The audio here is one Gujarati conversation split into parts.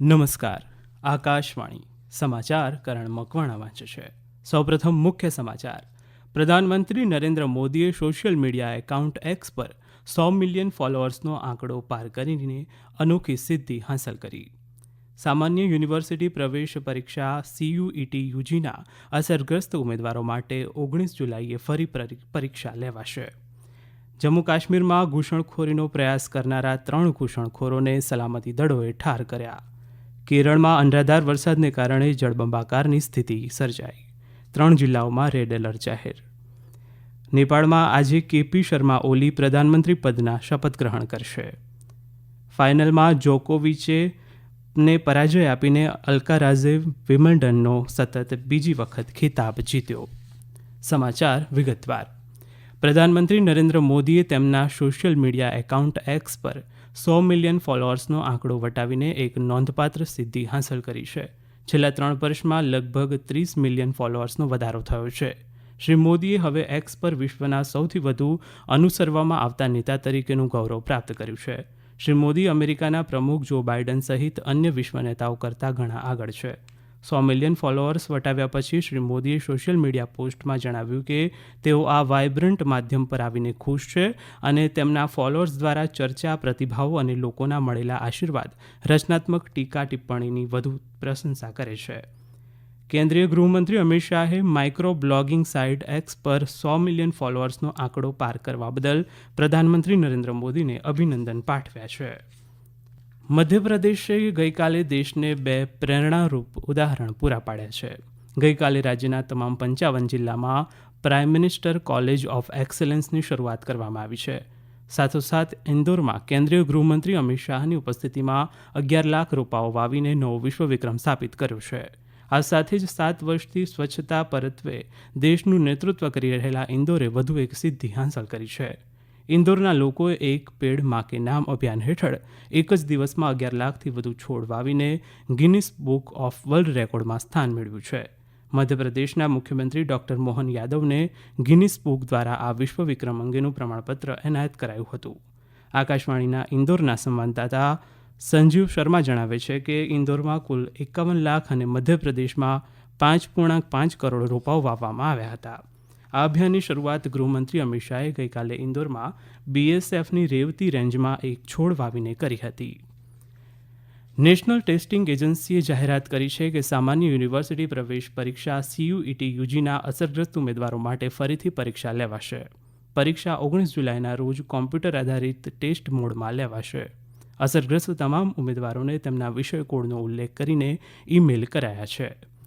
નમસ્કાર. આકાશવાણી સમાચાર કરણ મકવાણા વાંચે છે. સૌપ્રથમ મુખ્ય સમાચાર. પ્રધાનમંત્રી નરેન્દ્ર મોદીએ સોશિયલ મીડિયા એકાઉન્ટ એક્સ પર સો મિલિયન ફોલોઅર્સનો આંકડો પાર કરીને અનોખી સિદ્ધિ હાંસલ કરી. સામાન્ય યુનિવર્સિટી પ્રવેશ પરીક્ષા સીયુઈટી યુજીના અસરગ્રસ્ત ઉમેદવારો માટે ઓગણીસ જુલાઈએ ફરી પરીક્ષા લેવાશે. જમ્મુ કાશ્મીરમાં ઘૂસણખોરીનો પ્રયાસ કરનારા ત્રણ ઘૂસણખોરોને સલામતી દળોએ ઠાર કર્યા. કેરળમાં અનરાધાર વરસાદને કારણે જળબંબાકારની સ્થિતિ સર્જાઈ. ત્રણ જિલ્લાઓમાં રેડ એલર્ટ જાહેર. નેપાળમાં આજે કેપી શર્મા ઓલી પ્રધાનમંત્રી પદના શપથ ગ્રહણ કરશે. ફાઇનલમાં જોકોવિચે ને પરાજય આપીને અલ્કારાઝે વિમ્બલ્ડનનો સતત બીજી વખત ખિતાબ જીત્યો. સમાચાર વિગતવાર. પ્રધાનમંત્રી નરેન્દ્ર મોદીએ તેમના સોશિયલ મીડિયા એકાઉન્ટ એક્સ પર સો મિલિયન ફોલોઅર્સનો આંકડો વટાવીને એક નોંધપાત્ર સિદ્ધિ હાંસલ કરી છે. છેલ્લા ત્રણ વર્ષમાં લગભગ ત્રીસ મિલિયન ફોલોઅર્સનો વધારો થયો છે. શ્રી મોદીએ હવે એક્સ પર વિશ્વના સૌથી વધુ અનુસરવામાં આવતા નેતા તરીકેનું ગૌરવ પ્રાપ્ત કર્યું છે. શ્રી મોદી અમેરિકાના પ્રમુખ જો બાઇડન સહિત અન્ય વિશ્વ નેતાઓ કરતાં ઘણા આગળ છે. સો મિલિયન ફોલોઅર્સ વટાવ્યા પછી શ્રી મોદીએ સોશિયલ મીડિયા પોસ્ટમાં જણાવ્યું કે તેઓ આ વાઇબ્રન્ટ માધ્યમ પર આવીને ખુશ છે અને તેમના ફોલોઅર્સ દ્વારા ચર્ચા, પ્રતિભાવો અને લોકોના મળેલા આશીર્વાદ રચનાત્મક ટીકા ટિપ્પણીની વધુ પ્રશંસા કરે છે. કેન્દ્રીય ગૃહમંત્રી અમિત શાહે માઇક્રો બ્લોગિંગ સાઇટ એક્સ પર સો મિલિયન ફોલોઅર્સનો આંકડો પાર કરવા બદલ પ્રધાનમંત્રી નરેન્દ્ર મોદીને અભિનંદન પાઠવ્યા છે. મધ્યપ્રદેશે ગઈકાલે દેશને બે પ્રેરણારૂપ ઉદાહરણ પૂરા પાડ્યા છે. ગઈકાલે રાજ્યના તમામ પંચાવન જિલ્લામાં પ્રાઇમ મિનિસ્ટર કોલેજ ઓફ એક્સલન્સની શરૂઆત કરવામાં આવી છે. સાથોસાથ ઇન્દોરમાં કેન્દ્રીય ગૃહમંત્રી અમિત શાહની ઉપસ્થિતિમાં અગિયાર લાખ રોપાઓ વાવીને નવો વિશ્વ વિક્રમ સ્થાપિત કર્યો છે. આ સાથે જ સાત વર્ષથી સ્વચ્છતા પરત્વે દેશનું નેતૃત્વ કરી રહેલા ઇન્દોરે વધુ એક સિદ્ધિ હાંસલ કરી છે. ઇન્દોરના લોકોએ એક પેડમાં કે નામ અભિયાન હેઠળ એક જ દિવસમાં અગિયાર લાખથી વધુ છોડ વાવીને ગિનિસ બુક ઓફ વર્લ્ડ રેકોર્ડમાં સ્થાન મેળવ્યું છે. મધ્યપ્રદેશના મુખ્યમંત્રી ડોક્ટર મોહન યાદવને ગિનિસ બુક દ્વારા આ વિશ્વ વિક્રમ અંગેનું પ્રમાણપત્ર એનાયત કરાયું હતું. આકાશવાણીના ઇન્દોરના સંવાદદાતા સંજીવ શર્મા જણાવે છે કે ઇન્દોરમાં કુલ એકાવન લાખ અને મધ્યપ્રદેશમાં પાંચ પૂર્ણાંક પાંચ કરોડ રોપાઓ વાવવામાં આવ્યા હતા. આ અભિયાનની શરૂઆત ગૃહમંત્રી અમિત શાહે ગઈકાલે ઇન્દોરમાં બીએસએફની રેવતી રેન્જમાં એક છોડ વાવીને કરી હતી. નેશનલ ટેસ્ટિંગ એજન્સીએ જાહેરાત કરી છે કે સામાન્ય યુનિવર્સિટી પ્રવેશ પરીક્ષા સીયુઈટી યુજીના અસરગ્રસ્ત ઉમેદવારો માટે ફરીથી પરીક્ષા લેવાશે. પરીક્ષા ઓગણીસ જુલાઈના રોજ કોમ્પ્યુટર આધારિત ટેસ્ટ મોડમાં લેવાશે. અસરગ્રસ્ત તમામ ઉમેદવારોને તેમના વિષય કોડનો ઉલ્લેખ કરીને ઈમેલ કરાયા છે.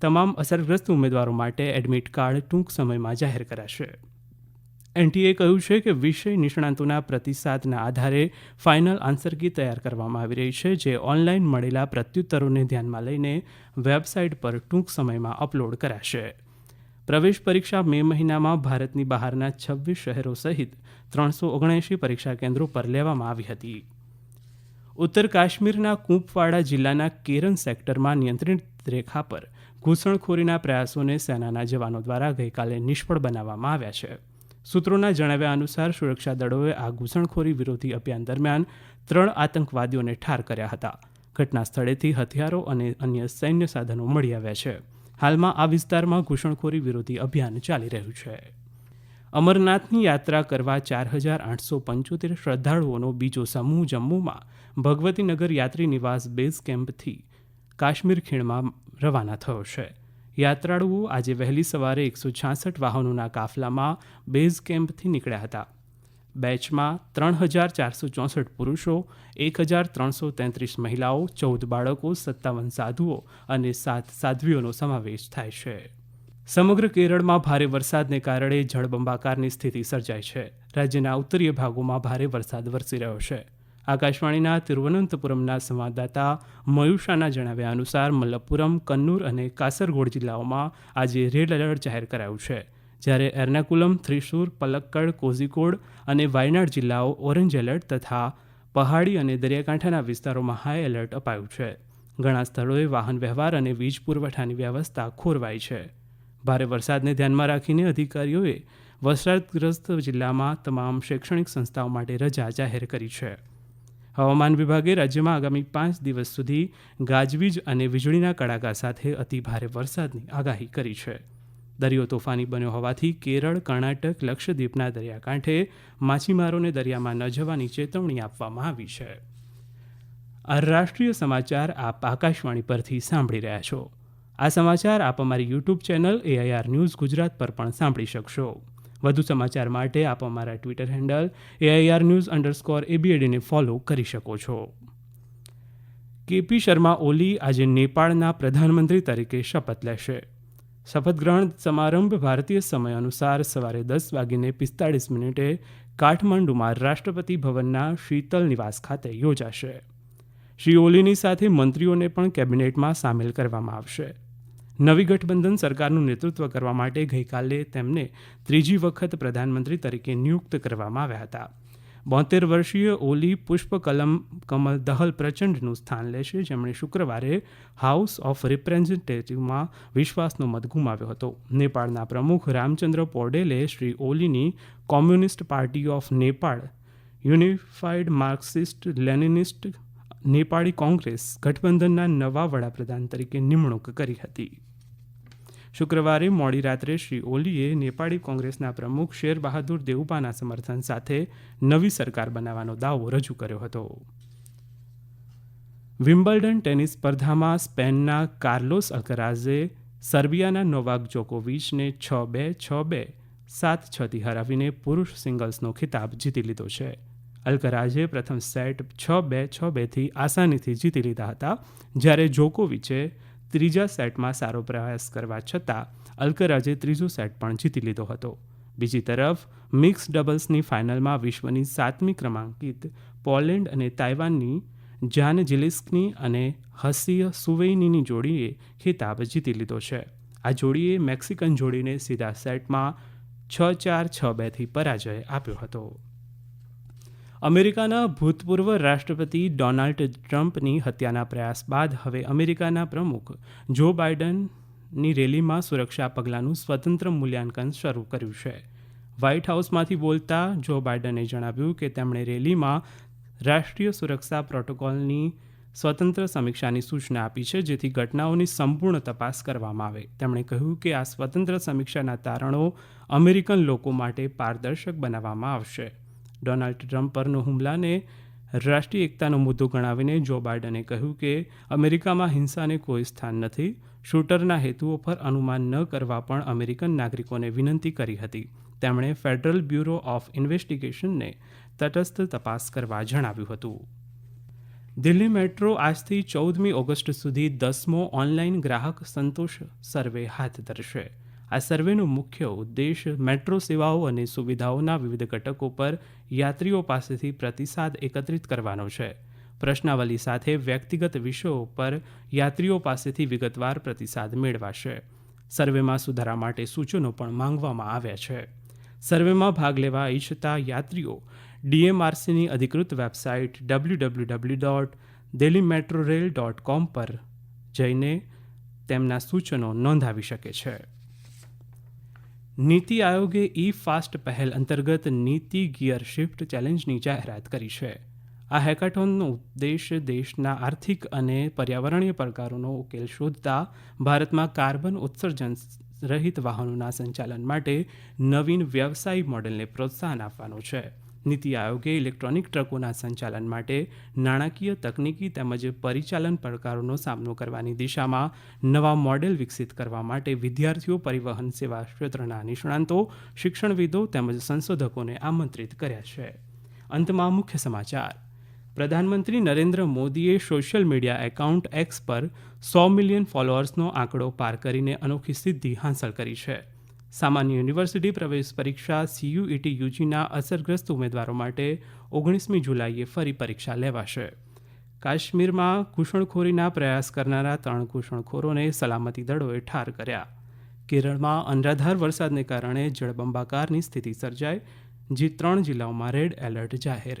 તમામ અસરગ્રસ્ત ઉમેદવારો માટે એડમિટ કાર્ડ ટૂંક સમયમાં જાહેર કરાશે. એનટીએ કહ્યું છે કે વિષય નિષ્ણાંતોના પ્રતિસાદના આધારે ફાઇનલ આન્સર કી તૈયાર કરવામાં આવી રહી છે, જે ઓનલાઈન મળેલા પ્રત્યુત્તરોને ધ્યાનમાં લઈને વેબસાઇટ પર ટૂંક સમયમાં અપલોડ કરાશે. પ્રવેશ પરીક્ષા મે મહિનામાં ભારતની બહારના છવ્વીસ શહેરો સહિત ત્રણસો ઓગણએંશી પરીક્ષા કેન્દ્રો પર લેવામાં આવી હતી. ઉત્તર કાશ્મીરના કૂંપવાડા જિલ્લાના કેરન સેક્ટરમાં નિયંત્રિત રેખા પર ઘૂસણખોરીના પ્રયાસોને સેનાના જવાનો દ્વારા ગઈકાલે નિષ્ફળ બનાવવામાં આવ્યા છે. સૂત્રોના જણાવ્યા અનુસાર સુરક્ષા દળોએ આ ઘૂસણખોરી વિરોધી અભિયાન દરમિયાન ત્રણ આતંકવાદીઓને ઠાર કર્યા હતા. ઘટના સ્થળેથી હથિયારો અને અન્ય સૈન્ય સાધનો મળી આવ્યા છે. હાલમાં આ વિસ્તારમાં ઘૂસણખોરી વિરોધી અભિયાન ચાલી રહ્યું છે. અમરનાથની યાત્રા કરવા ચાર હજાર આઠસો પંચોતેર શ્રદ્ધાળુઓનો બીજો સમૂહ જમ્મુમાં ભગવતીનગર યાત્રી નિવાસ બેઝ કેમ્પથી કાશ્મીર ખીણમાં રવાના થયો છે. યાત્રાળુઓ આજે વહેલી સવારે એકસો છાસઠ વાહનોના કાફલામાં બેઝ કેમ્પથી નીકળ્યા હતા. બેચમાં ત્રણ હજાર ચારસો ચોસઠ પુરુષો, એક હજાર ત્રણસો તેત્રીસ મહિલાઓ, ચૌદ બાળકો, સત્તાવન સાધુઓ અને સાત સાધ્વીઓનો સમાવેશ થાય છે. સમગ્ર કેરળમાં ભારે વરસાદને કારણે જળબંબાકારની સ્થિતિ સર્જાઈ છે. રાજ્યના ઉત્તરીય ભાગોમાં ભારે વરસાદ વરસી રહ્યો છે. આકાશવાણીના તિરુવનંતપુરમના સંવાદદાતા મયુષાના જણાવ્યા અનુસાર મલ્લપુરમ, કન્નૂર અને કાસરગોડ જિલ્લાઓમાં આજે રેડ એલર્ટ જાહેર કરાયું છે. જ્યારે એર્નાકુલમ થ્રિશુર પલક્કડ, કોઝિકોડ અને વાયનાડ જિલ્લાઓ ઓરેન્જ એલર્ટ તથા પહાડી અને દરિયાકાંઠાના વિસ્તારોમાં હાઈ એલર્ટ અપાયું છે. ઘણા સ્થળોએ વાહન વ્યવહાર અને વીજ પુરવઠાની વ્યવસ્થા ખોરવાઈ છે. ભારે વરસાદને ધ્યાનમાં રાખીને અધિકારીઓએ વરસાદગ્રસ્ત જિલ્લામાં તમામ શૈક્ષણિક સંસ્થાઓ માટે રજા જાહેર કરી છે. હવામાન વિભાગે રાજ્યમાં આગામી પાંચ દિવસ સુધી ગાજવીજ અને વીજળીના કડાકા સાથે અતિ ભારે વરસાદની આગાહી કરી છે. દરિયો તોફાની બન્યો હોવાથી કેરળ, કર્ણાટક, લક્ષદ્વીપના દરિયાકાંઠે માછીમારોને દરિયામાં ન જવાની ચેતવણી આપવામાં આવી છે. આ રાષ્ટ્રીય સમાચાર આપ આકાશવાણી પરથી સાંભળી રહ્યા છો. આ સમાચાર આપ અમારી YouTube channel AIR news Gujarat પર પણ સાંભળી શકશો. વધુ સમાચાર માટે આપ અમારા Twitter handle AIR news underscore એબીએડીને follow કરી શકો છો. કેપી શર્મા ઓલી આજે નેપાળના પ્રધાનમંત્રી તરીકે શપથ લેશે. શપથ ગ્રહણ સમારંભ ભારતીય સમય અનુસાર સવારે દસ વાગીને પિસ્તાળીસ મિનિટે કાઠમંડુમાં રાષ્ટ્રપતિ ભવનના શીતલ નિવાસ ખાતે યોજાશે. શ્રી ઓલીની સાથે મંત્રીઓને પણ કેબિનેટમાં સામેલ કરવામાં આવશે. નવી ગઠબંધન સરકારનું નેતૃત્વ કરવા માટે ગઈકાલે તેમને ત્રીજી વખત પ્રધાનમંત્રી તરીકે નિયુક્ત કરવામાં આવ્યા હતા. બોતેર વર્ષીય ઓલી પુષ્પ કલમ કમલ દહલ પ્રચંડનું સ્થાન લેશે. જેમણે શુક્રવારે હાઉસ ઓફ રિપ્રેઝેન્ટેટિવમાં વિશ્વાસનો મત ગુમાવ્યો હતો. નેપાળના પ્રમુખ રામચંદ્ર પોડેલે Shri ઓલીની communist party of Nepal unified marxist leninist Nepali Congress ગઠબંધનના નવા વડાપ્રધાન તરીકે નિમણૂક કરી હતી. શુક્રવારે મોડી રાત્રે શ્રી ઓલીએ નેપાળી કોંગ્રેસના પ્રમુખ શેર બહાદુર દેઉપાના સમર્થન સાથે નવી સરકાર બનાવવાનો દાવો રજૂ કર્યો હતો. વિમ્બલ્ડન ટેનિસ સ્પર્ધામાં સ્પેનના કાર્લોસ અકરાઝે સર્બિયાના નોવાક જોકોવિચને છ બે છ બે, સાત છથી હરાવીને પુરુષ સિંગલ્સનો ખિતાબ જીતી લીધો છે. અલકરાજે પ્રથમ સેટ છ બે, છ બેથી આસાનીથી જીતી લીધા હતા, જ્યારે જોકોવિચે ત્રીજા સેટમાં સારો પ્રયાસ કરવા છતાં, અલ્કરાજે ત્રીજો સેટ પણ જીતી લીધો હતો. બીજી તરફ, મિક્સ ડબલ્સની ફાઇનલમાં વિશ્વની સાતમી ક્રમાંકિત પોલેન્ડ અને તાઇવાનની જાન જિલિસ્કની અને હસીય સુવૈનીની જોડીએ ખિતાબ જીતી લીધો છે. આ જોડીએ મેક્સિકન જોડીને સીધા સેટમાં છ ચાર છ બેથી પરાજય આપ્યો હતો. અમેરિકાના ભૂતપૂર્વ રાષ્ટ્રપતિ ડોનાલ્ડ ટ્રમ્પની હત્યાના પ્રયાસ બાદ હવે અમેરિકાના પ્રમુખ જો બાઇડનની રેલીમાં સુરક્ષા પગલાંનું સ્વતંત્ર મૂલ્યાંકન શરૂ કર્યું છે. વ્હાઇટ હાઉસમાંથી બોલતા જો બાઇડને જણાવ્યું કે તેમણે રેલીમાં રાષ્ટ્રીય સુરક્ષા પ્રોટોકોલની સ્વતંત્ર સમીક્ષાની સૂચના આપી છે, જેથી ઘટનાઓની સંપૂર્ણ તપાસ કરવામાં આવે. તેમણે કહ્યું કે આ સ્વતંત્ર સમીક્ષાના તારણો અમેરિકન લોકો માટે પારદર્શક બનાવવામાં આવશે. ડોનાલ્ડ ટ્રમ્પ પરનો હુમલાને રાષ્ટ્રીય એકતાનો મુદ્દો ગણાવીને જો બાઇડને કહ્યું કે અમેરિકામાં હિંસાને કોઈ સ્થાન નથી, શૂટરના હેતુઓ પર અનુમાન ન કરવા પણ અમેરિકન નાગરિકોને વિનંતી કરી હતી. તેમણે ફેડરલ બ્યુરો ઓફ ઇન્વેસ્ટિગેશનને તટસ્થ તપાસ કરવા જણાવ્યું હતું. દિલ્હી મેટ્રો આજથી ચૌદમી ઓગસ્ટ સુધી દસમો ઓનલાઈન ગ્રાહક સંતોષ સર્વે હાથ ધરશે. આ સર્વેનો મુખ્ય ઉદ્દેશ મેટ્રો સેવાઓ અને સુવિધાઓના વિવિધ ઘટકો પર યાત્રીઓ પાસેથી પ્રતિસાદ એકત્રિત કરવાનો છે. પ્રશ્નાવલી સાથે વ્યક્તિગત વિષયો પર યાત્રીઓ પાસેથી વિગતવાર પ્રતિસાદ મેળવાશે. સર્વેમાં સુધારા માટે સૂચનો પણ માંગવામાં આવ્યા છે. સર્વેમાં ભાગ લેવા ઈચ્છતા યાત્રીઓ, ડીએમઆરસીની અધિકૃત website W W W dot Delhi metro rail dot com પર જઈને તેમના સૂચનો નોંધાવી શકે છે. નીતિ આયોગે ઈ ફાસ્ટ પહેલ અંતર્ગત નીતિ ગિયર શિફ્ટ ચેલેન્જની જાહેરાત કરી છે. આ હેકાથોનનો ઉદ્દેશ દેશના આર્થિક અને પર્યાવરણીય પડકારોનો ઉકેલ શોધતા ભારતમાં કાર્બન ઉત્સર્જન રહિત વાહનોના સંચાલન માટે નવીન વ્યવસાયિક મોડેલને પ્રોત્સાહન આપવાનો છે. નીતિ આયોગે ઇલેક્ટ્રોનિક ટ્રકોના સંચાલન માટે નાણાકીય તકનીકી તેમજ પરિચાલન પડકારોનો સામનો કરવાની દિશામાં નવા મોડેલ વિકસિત કરવા માટે વિદ્યાર્થીઓ પરિવહન સેવા ક્ષેત્રના નિષ્ણાંતો, શિક્ષણવિદો તેમજ સંશોધકોને આમંત્રિત કર્યા છે. અંતમાં મુખ્ય સમાચાર. પ્રધાનમંત્રી નરેન્દ્ર મોદીએ સોશિયલ મીડિયા એકાઉન્ટ એક્સ પર સો મિલિયન ફોલોઅર્સનો આંકડો પાર કરીને અનોખી સિદ્ધિ હાંસલ કરી છે. સામાન્ય યુનિવર્સિટી પ્રવેશ પરીક્ષા સીયુઈટી યુજીના અસરગ્રસ્ત ઉમેદવારો માટે ઓગણીસમી જુલાઈએ ફરી પરીક્ષા લેવાશે. કાશ્મીરમાં ઘૂસણખોરીના પ્રયાસ કરનારા ત્રણ ઘૂસણખોરોને સલામતી દળોએ ઠાર કર્યા. કેરળમાં અનરાધાર વરસાદને કારણે જળબંબાકારની સ્થિતિ સર્જાઈ જે ત્રણ જિલ્લાઓમાં રેડ એલર્ટ જાહેર.